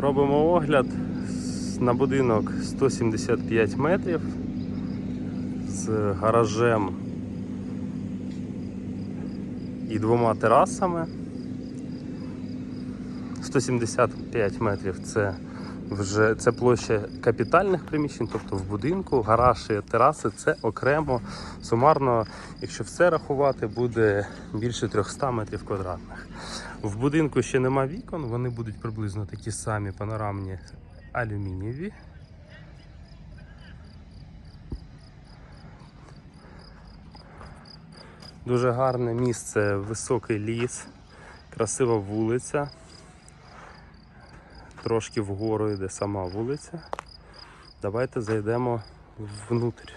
Робимо огляд на будинок 175 метрів з гаражем і двома терасами. 175 метрів це вже це площа капітальних приміщень, тобто в будинку, гараж і тераси це окремо. Сумарно, якщо все рахувати, буде більше 300 метрів квадратних. В будинку ще нема вікон, вони будуть приблизно такі самі панорамні алюмінієві. Дуже гарне місце, високий ліс, красива вулиця. Трошки вгору йде сама вулиця. Давайте зайдемо внутрі.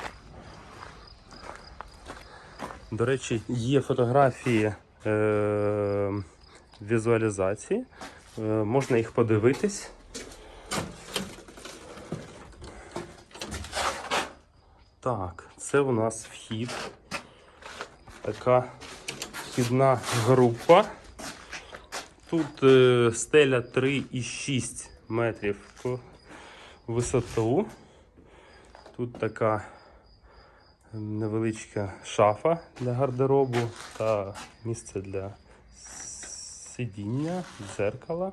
До речі, є фотографії е- візуалізації. Е, можна їх подивитись. Так, це у нас вхід. Така вхідна група. Тут е, стеля 3,6 метрів по висоту. Тут така невеличка шафа для гардеробу та місце для сидіння, дзеркала.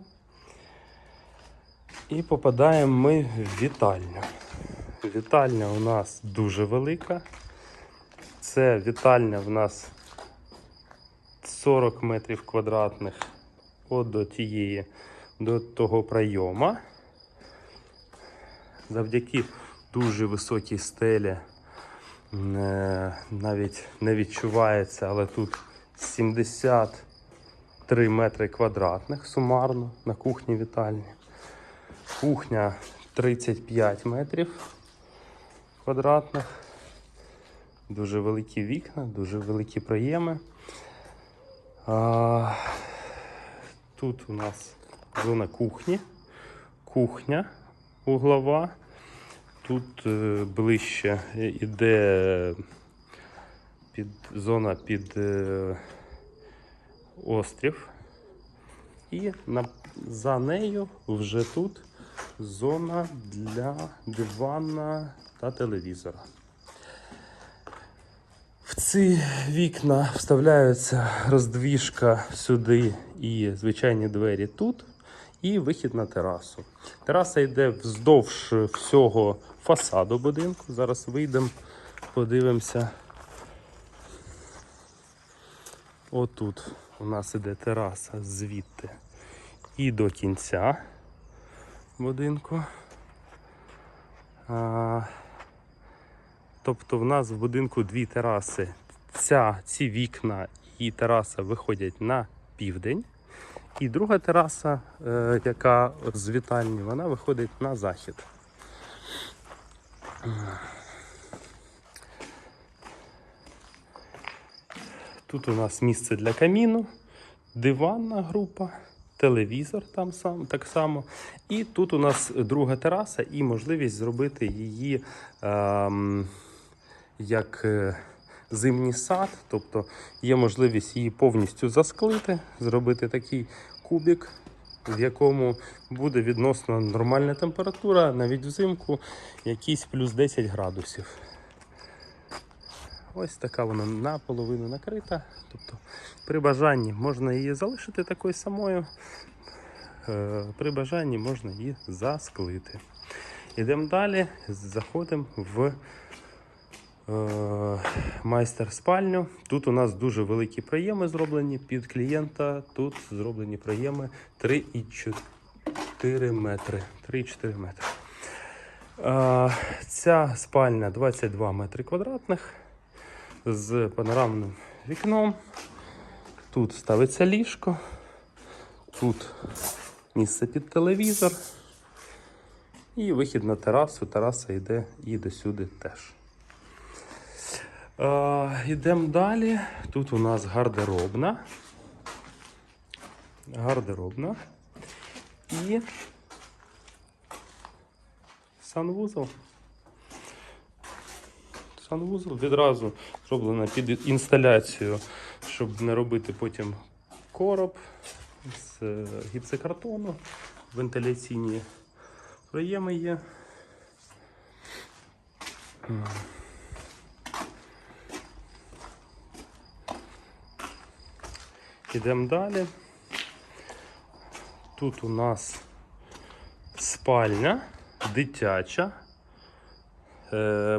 І попадаємо ми в вітальню. Вітальня у нас дуже велика. Це вітальня в нас 40 метрів квадратних от до тієї, до того прийома. Завдяки дуже високій стелі е, навіть не відчувається, але тут 73 метри квадратних сумарно на кухні вітальні. Кухня 35 метрів квадратних. Дуже великі вікна, дуже великі проєми. А, тут у нас зона кухні, кухня углова. Тут е, ближче іде під, зона під е, острів. І на, за нею вже тут зона для дивана та телевізора. В ці вікна вставляються роздвіжка сюди і звичайні двері тут, і вихід на терасу. Тераса йде вздовж всього фасаду будинку. Зараз вийдемо, подивимося. Отут у нас іде тераса звідти і до кінця будинку. А, Тобто в нас в будинку дві тераси. Ця, ці вікна і тераса виходять на південь. І друга тераса, е, яка з вітальні, вона виходить на захід. Тут у нас місце для каміну, диванна група, телевізор там сам, так само. І тут у нас друга тераса і можливість зробити її ем, як е, зимній сад. Тобто є можливість її повністю засклити, зробити такий кубик, в якому буде відносно нормальна температура, навіть взимку якісь плюс 10 градусів. Ось така вона наполовину накрита. Тобто при бажанні можна її залишити такою самою. е, При бажанні можна її засклити. Йдемо далі, заходимо в е, майстер спальню. Тут у нас дуже великі проєми зроблені під клієнта. Тут зроблені проєми 3,4 метри. 3,4 метри. Е, Ця спальня 22 метри квадратних з панорамним вікном. Тут ставиться ліжко, тут місце під телевізор. І вихід на терасу. Тераса йде і до сюди теж. Йдемо далі. Тут у нас гардеробна. Гардеробна. І санвузол. Санвузол відразу зроблено під інсталяцію, щоб не робити потім короб з е, гіпсокартону. вентиляційні проєми є. Ідемо далі. Тут у нас спальня дитяча,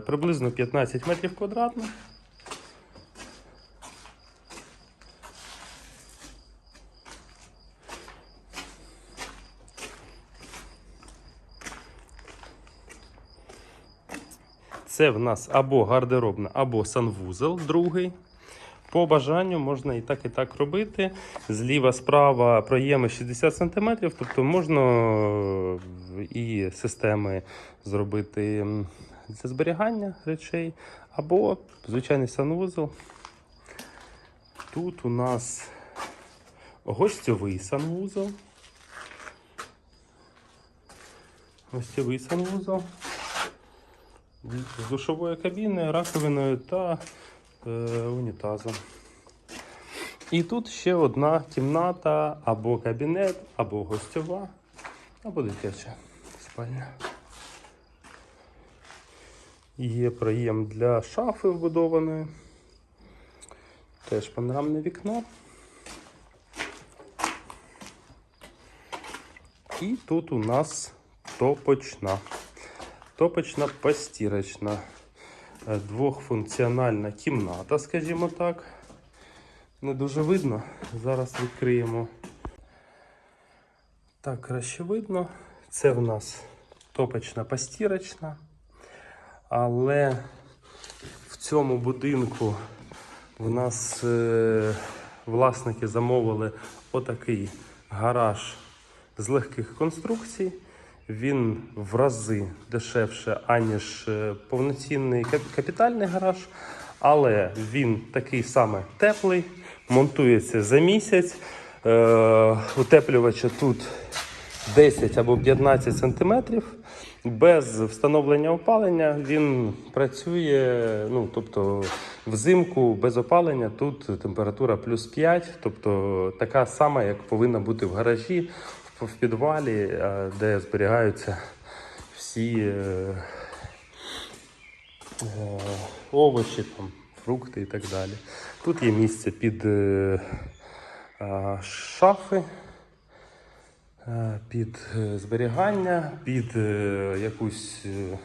приблизно 15 метрів квадратних. Це в нас або гардеробна, або санвузол другий. По бажанню можна і так, і так робити. Зліва, справа проєми 60 см, тобто можна е, і системи зробити для зберігання речей, або звичайний санвузол. Тут у нас гостьовий санвузол. Гостьовий санвузол з душовою кабіною, раковиною та е, унітазом. І тут ще одна кімната або кабінет, або гостьова, або дитяча спальня. Є проєм для шафи вбудованої. Теж панорамне вікно. І тут у нас топочна. Топочна постірочна. Е, Двохфункціональна кімната, скажімо так. Не дуже видно. Зараз відкриємо. Так, краще видно. Це в нас топочна постірочна. Але в цьому будинку в нас е, власники замовили отакий гараж з легких конструкцій. Він в рази дешевше, аніж е, повноцінний капітальний гараж, але він такий саме теплий, монтується за місяць. Е, утеплювача тут 10 або 15 сантиметрів. Без встановлення опалення він працює, ну тобто взимку без опалення тут температура плюс 5, тобто така сама, як повинна бути в гаражі, в підвалі, е, де зберігаються всі е, е, овочі, там, фрукти і так далі. Тут є місце під шафи під е, зберігання, під е, якусь е,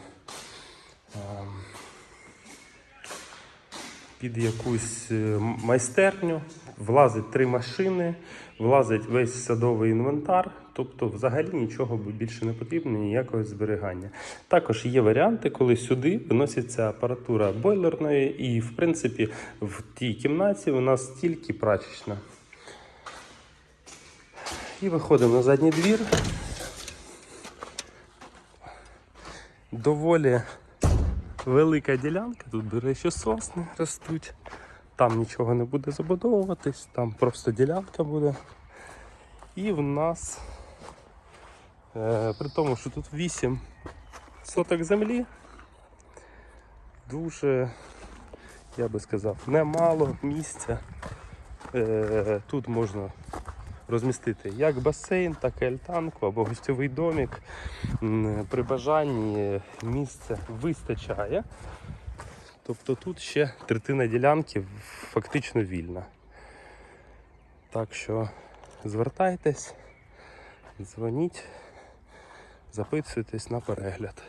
під якусь е, майстерню, влазить три машини, влазить весь садовий інвентар, тобто взагалі нічого більше не потрібно, ніякого зберігання. Також є варіанти, коли сюди виноситься апаратура бойлерної, і в принципі в тій кімнаті у нас тільки прачечна. І виходимо на задній двір. Доволі велика ділянка, тут, до речі, сосни ростуть. Там нічого не буде забудовуватись, там просто ділянка буде. І в нас, е, при тому, що тут 8 соток землі, дуже, я би сказав, немало місця. Е, тут можна розмістити як басейн, так і альтанку або гостьовий домик. При бажанні місця вистачає. Тобто тут ще третина ділянки фактично вільна. Так що звертайтесь, дзвоніть, записуйтесь на перегляд.